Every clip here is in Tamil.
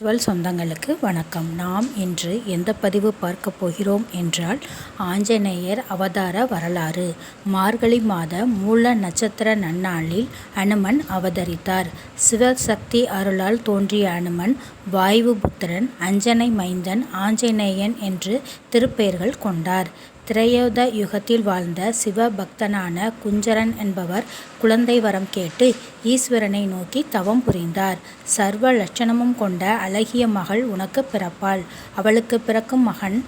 ஜுவல் சொந்தங்களுக்கு வணக்கம். நாம் இன்று எந்த பதிவு பார்க்க போகிறோம் என்றால் ஆஞ்சநேயர் அவதார வரலாறு. மார்கழி மாத மூல நட்சத்திர நன்னாளில் அனுமன் அவதரித்தார். சிவசக்தி அருளால் தோன்றிய அனுமன் வாயு புத்திரன் அஞ்சனை மைந்தன் ஆஞ்சநேயன் என்று திருப்பெயர்கள் கொண்டார். திரையோத யுகத்தில் வாழ்ந்த சிவபக்தனான குஞ்சரன் என்பவர் குழந்தை வரம் கேட்டு ஈஸ்வரனை நோக்கி தவம் புரிந்தார். சர்வ லட்சணமும் கொண்ட அழகிய மகள் உனக்கு பிறப்பாள். அவளுக்கு பிறக்கும் மகன்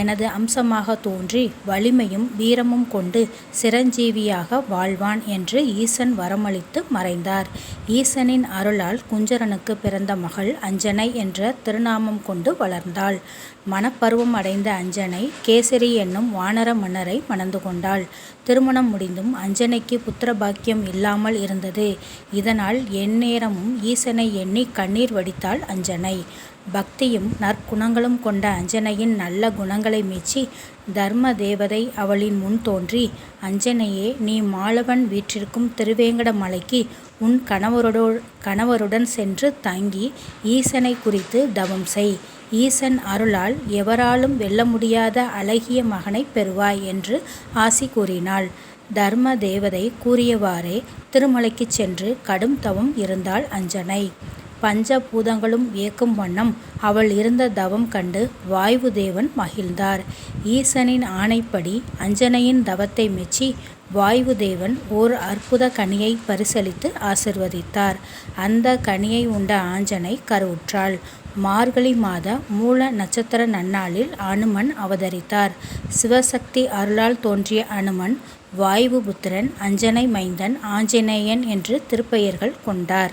எனது அம்சமாக தோன்றி வலிமையும் வீரமும் கொண்டு சிரஞ்சீவியாக வாழ்வான் என்று ஈசன் வரமளித்து மறைந்தார். ஈசனின் அருளால் குஞ்சரனுக்கு பிறந்த மகள் அஞ்சனை என்ற திருநாமம் கொண்டு வளர்ந்தாள். மனப்பருவம் அடைந்த அஞ்சனை கேசரி என்னும் வானர மன்னரை மணந்து கொண்டாள். திருமணம் முடிந்தும் அஞ்சனைக்கு புத்திர பாக்கியம் இல்லாமல் இருந்தது. இதனால் எந்நேரமும் ஈசனை எண்ணி கண்ணீர் வடித்தாள் அஞ்சனை. பக்தியும் நற்குணங்களும் கொண்ட அஞ்சனையின் நல்ல குணங்களை மெச்சி தர்ம தேவதை அவளின் முன் தோன்றி அஞ்சனையே நீ மாலவன் வீற்றிருக்கும் திருவேங்கட மலைக்கு உன் கணவரோடு கணவருடன் சென்று தங்கி ஈசனை குறித்து தவம் செய். ஈசன் அருளால் எவராலும் வெல்ல முடியாத அழகிய மகனை பெறுவாய் என்று ஆசி கூறினாள். தர்ம தேவதை கூறியவாறே திருமலைக்கு சென்று கடும் தவம் இருந்தாள் அஞ்சனை. பஞ்ச பூதங்களும் வியக்கும் வண்ணம் அவள் இருந்த தவம் கண்டு வாயு தேவன் மகிழ்ந்தார். ஈசனின் ஆணைப்படி அஞ்சனையின் தவத்தை மெச்சி வாயுதேவன் ஓர் அற்புத கனியை பரிசளித்து ஆசிர்வதித்தார். அந்த கனியை உண்ட ஆஞ்சனை கருவுற்றாள். மார்கழி மாத மூல நட்சத்திர நன்னாளில் அனுமன் அவதரித்தார். சிவசக்தி அருளால் தோன்றிய அனுமன் வாயுபுத்திரன் அஞ்சனை மைந்தன் ஆஞ்சநேயன் என்று திருப்பெயர்கள் கொண்டார்.